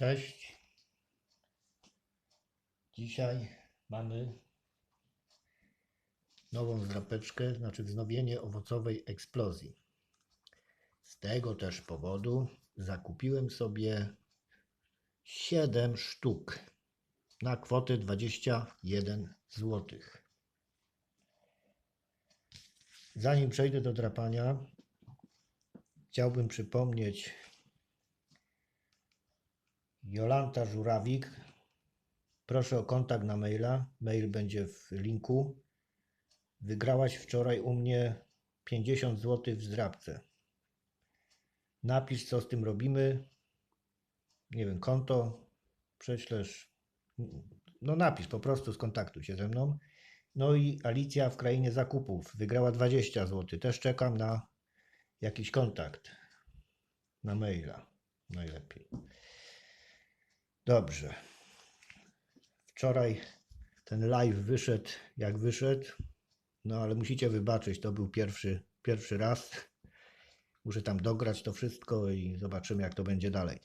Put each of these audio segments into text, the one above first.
Cześć. Dzisiaj mamy nową zdrapeczkę, znaczy wznowienie owocowej eksplozji. Z tego też powodu zakupiłem sobie 7 sztuk na kwotę 21 zł. Zanim przejdę do drapania, chciałbym przypomnieć Jolanta Żurawik. Proszę o kontakt na maila. Mail będzie w linku. Wygrałaś wczoraj u mnie 50 zł w zdrabce. Napisz, co z tym robimy. Nie wiem, konto prześlesz. No napisz, po prostu skontaktuj się ze mną. No i Alicja w krainie zakupów wygrała 20 zł. Też czekam na jakiś kontakt na maila. Najlepiej. Dobrze. Wczoraj ten live wyszedł jak wyszedł. No ale musicie wybaczyć, to był pierwszy, pierwszy raz. Muszę tam dograć to wszystko i zobaczymy, jak to będzie dalej.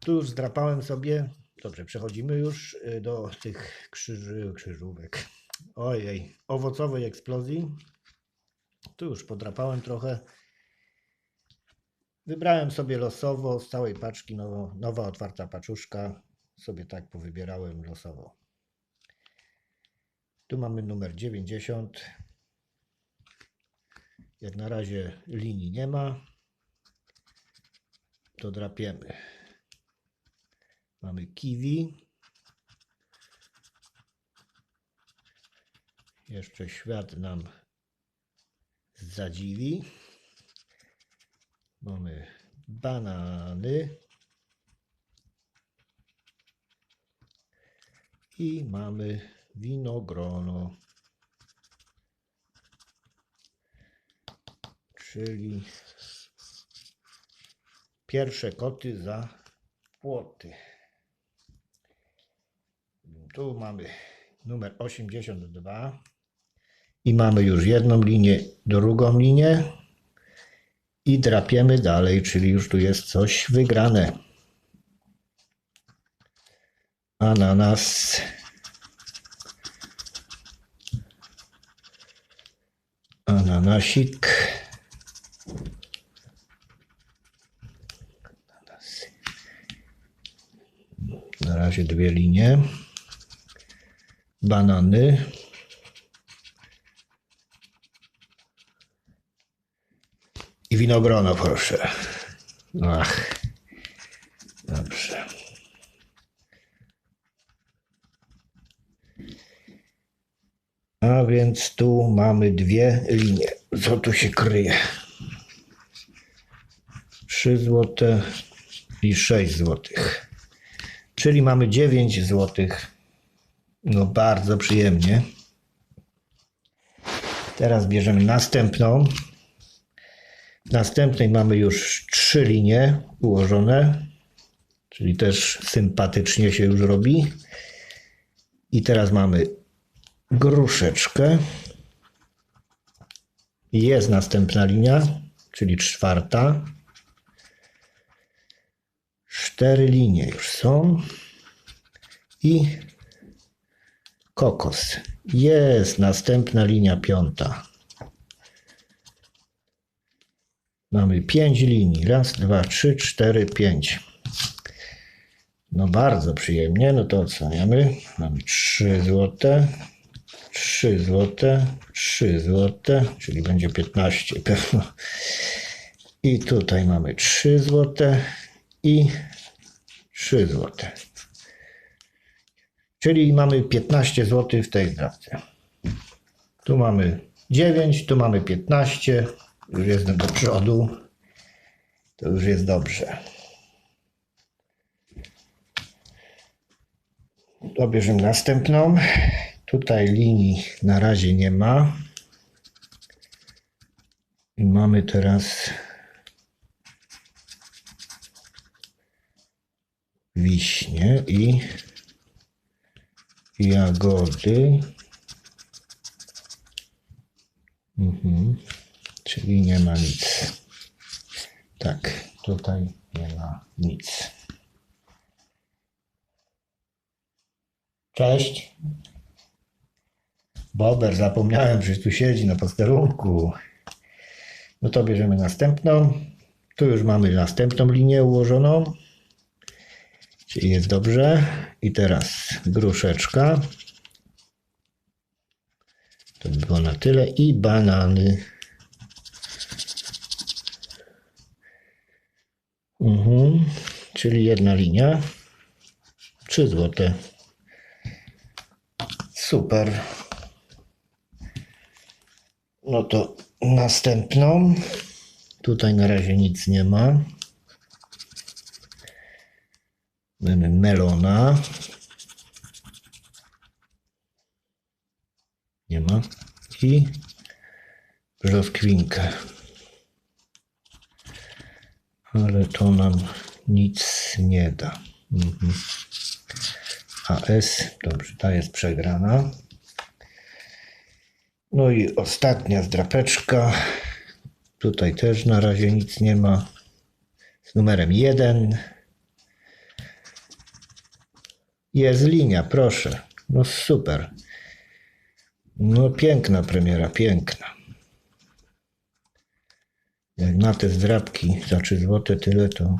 Tu już zdrapałem sobie. Dobrze, przechodzimy już y, do tych krzyży, krzyżówek. Ojej, owocowej eksplozji. Tu już podrapałem trochę. Wybrałem sobie losowo z całej paczki nowo, nowa otwarta paczuszka. Sobie tak powybierałem losowo. Tu mamy numer 90. Jak na razie linii nie ma. To drapiemy. Mamy kiwi. Jeszcze świat nam zadziwi. Mamy banany. I mamy winogrono. Czyli pierwsze koty za płoty. Tu mamy numer 82. I mamy już jedną linię, drugą linię i drapiemy dalej, czyli już tu jest coś wygrane. Ananas. Ananasik. Ananas. Na razie dwie linie. Banany. Winogrono, proszę. Ach. Dobrze. A więc tu mamy dwie linie. Co tu się kryje? 3 złote i 6 złotych. Czyli mamy 9 złotych. No bardzo przyjemnie. Teraz bierzemy następną. W następnej mamy już trzy linie ułożone, czyli też sympatycznie się już robi. I teraz mamy gruszeczkę. Jest następna linia, czyli czwarta. Cztery linie już są. I kokos. Jest następna linia piąta. Mamy pięć linii. Raz, dwa, trzy, cztery, pięć. No bardzo przyjemnie. No to oceniamy. Mamy 3 złote, 3 złote, 3 złote, czyli będzie 15 pewno. I tutaj mamy 3 złote i 3 złote. Czyli mamy 15 zł w tej zdrawce. Tu mamy 9, tu mamy 15. Już jestem do przodu. To już jest dobrze. Dobierzemy następną. Tutaj linii na razie nie ma. I mamy teraz wiśnie i jagody. Mhm czyli nie ma nic. Tak, tutaj nie ma nic. Cześć. Bober, zapomniałem, że tu siedzi na posterunku. No to bierzemy następną. Tu już mamy następną linię ułożoną. Czyli jest dobrze. I teraz gruszeczka. To by było na tyle. I banany. Mhm. Czyli jedna linia. 3 złote. Super. No to następną. Tutaj na razie nic nie ma. Mamy melona. Nie ma. I brzoskwinkę. Ale to nam nic nie da. Mhm. AS, dobrze, ta jest przegrana. No i ostatnia zdrapeczka. Tutaj też na razie nic nie ma. Z numerem 1. Jest linia, proszę. No super. No piękna premiera, piękna. Jak na te zdrapki za 3 złote tyle to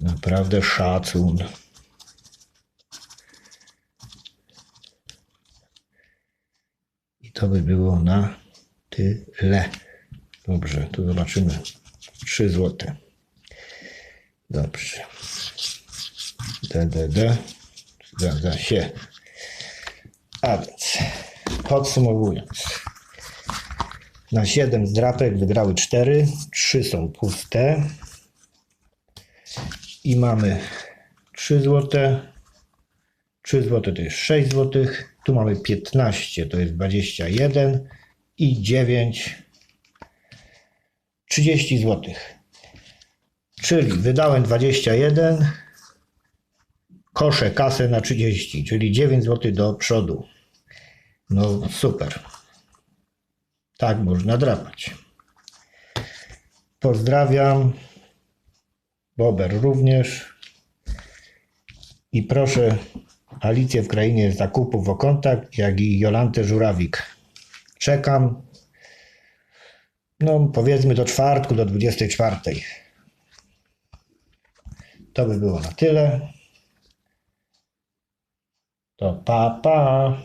naprawdę szacun. I to by było na tyle. Dobrze, tu zobaczymy. 3 złote. Dobrze. DDD. Zgadza się. A więc, podsumowując. Na 7 zdrapek wygrały 4. 3 są puste. I mamy 3 złote. 3 złote to jest 6 złotych. Tu mamy 15, to jest 21 i 9 30 złotych. Czyli wydałem 21, koszę kasę na 30, czyli 9 zł do przodu. No super. Tak można drapać. Pozdrawiam. Bober również. I proszę Alicję w krainie zakupów o kontakt, jak i Jolantę Żurawik. Czekam. No, powiedzmy do czwartku, do 24. To by było na tyle. To pa, pa.